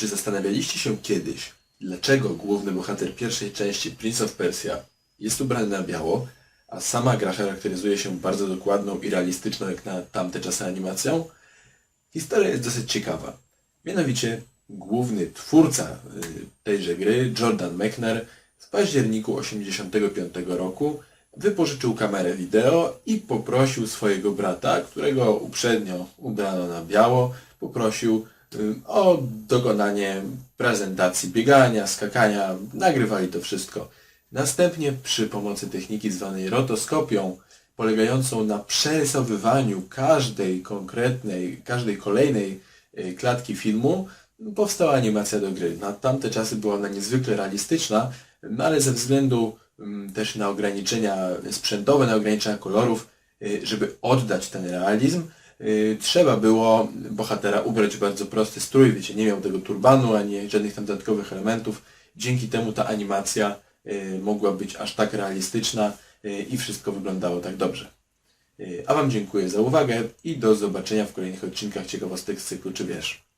Czy zastanawialiście się kiedyś, dlaczego główny bohater pierwszej części Prince of Persia jest ubrany na biało, a sama gra charakteryzuje się bardzo dokładną i realistyczną jak na tamte czasy animacją? Historia jest dosyć ciekawa. Mianowicie główny twórca y, tejże gry, Jordan Mechner, w październiku 1985 roku wypożyczył kamerę wideo i poprosił swojego brata, którego uprzednio ubrano na biało, poprosił o dokonanie prezentacji biegania, skakania, nagrywali to wszystko. Następnie przy pomocy techniki zwanej rotoskopią, polegającą na przerysowywaniu każdej konkretnej, każdej kolejnej y, klatki filmu, powstała animacja do gry. Na tamte czasy była ona niezwykle realistyczna, ale ze względu też na ograniczenia sprzętowe, na ograniczenia kolorów, y, żeby oddać ten realizm, trzeba było bohatera ubrać w bardzo prosty strój, wiecie, nie miał tego turbanu, ani żadnych tam dodatkowych elementów. Dzięki temu ta animacja y, mogła być aż tak realistyczna y, i wszystko wyglądało tak dobrze. Y, A Wam dziękuję za uwagę i do zobaczenia w kolejnych odcinkach ciekawostek z cyklu Czy Wiesz?